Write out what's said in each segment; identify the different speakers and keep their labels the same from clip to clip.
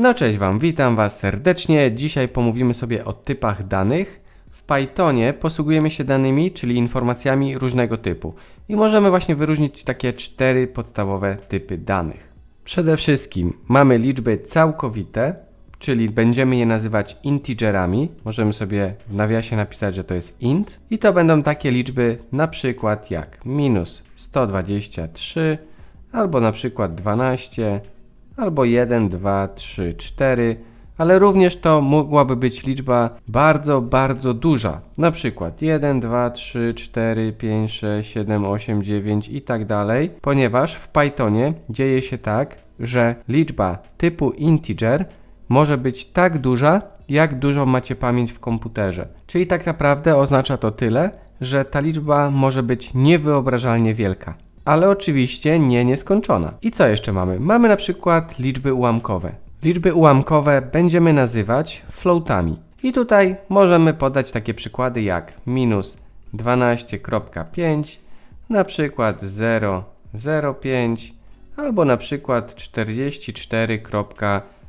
Speaker 1: No cześć Wam, witam Was serdecznie. Dzisiaj pomówimy sobie o typach danych. W Pythonie posługujemy się danymi, czyli informacjami różnego typu. I możemy właśnie wyróżnić takie cztery podstawowe typy danych. Przede wszystkim mamy liczby całkowite, czyli będziemy je nazywać integerami. Możemy sobie w nawiasie napisać, że to jest int. I to będą takie liczby na przykład jak minus 123, albo na przykład 12, albo 1, 2, 3, 4, ale również to mogłaby być liczba bardzo, bardzo duża. Na przykład 1, 2, 3, 4, 5, 6, 7, 8, 9 i tak dalej, ponieważ w Pythonie dzieje się tak, że liczba typu integer może być tak duża, jak dużo macie pamięć w komputerze. Czyli tak naprawdę oznacza to tyle, że ta liczba może być niewyobrażalnie wielka. Ale oczywiście nie nieskończona. I co jeszcze mamy? Mamy na przykład liczby ułamkowe. Liczby ułamkowe będziemy nazywać floatami. I tutaj możemy podać takie przykłady jak minus 12.5, na przykład 0,05 albo na przykład 44.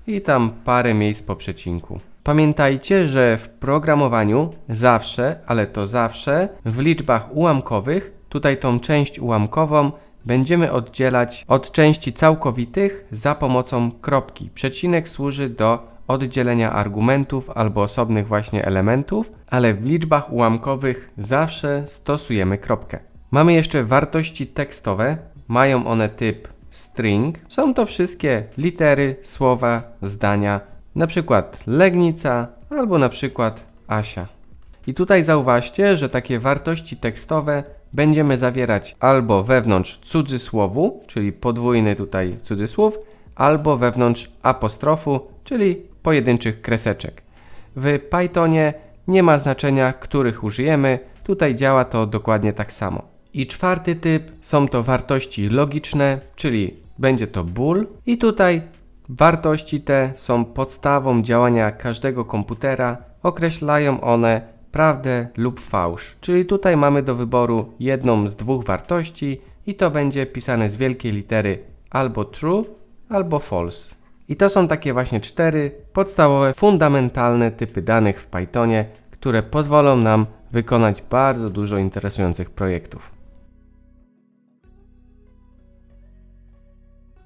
Speaker 1: i tam parę miejsc po przecinku. Pamiętajcie, że w programowaniu zawsze, ale to zawsze, w liczbach ułamkowych, tutaj tą część ułamkową będziemy oddzielać od części całkowitych za pomocą kropki. Przecinek służy do oddzielenia argumentów albo osobnych właśnie elementów, ale w liczbach ułamkowych zawsze stosujemy kropkę. Mamy jeszcze wartości tekstowe. Mają one typ string. Są to wszystkie litery, słowa, zdania, na przykład Legnica albo na przykład Asia. I tutaj zauważcie, że takie wartości tekstowe będziemy zawierać albo wewnątrz cudzysłowu, czyli podwójny tutaj cudzysłów, albo wewnątrz apostrofu, czyli pojedynczych kreseczek. W Pythonie nie ma znaczenia, których użyjemy, tutaj działa to dokładnie tak samo. I czwarty typ są to wartości logiczne, czyli będzie to bool i tutaj wartości te są podstawą działania każdego komputera, określają one prawdę lub fałsz. Czyli tutaj mamy do wyboru jedną z dwóch wartości i to będzie pisane z wielkiej litery albo true, albo false. I to są takie właśnie cztery podstawowe, fundamentalne typy danych w Pythonie, które pozwolą nam wykonać bardzo dużo interesujących projektów.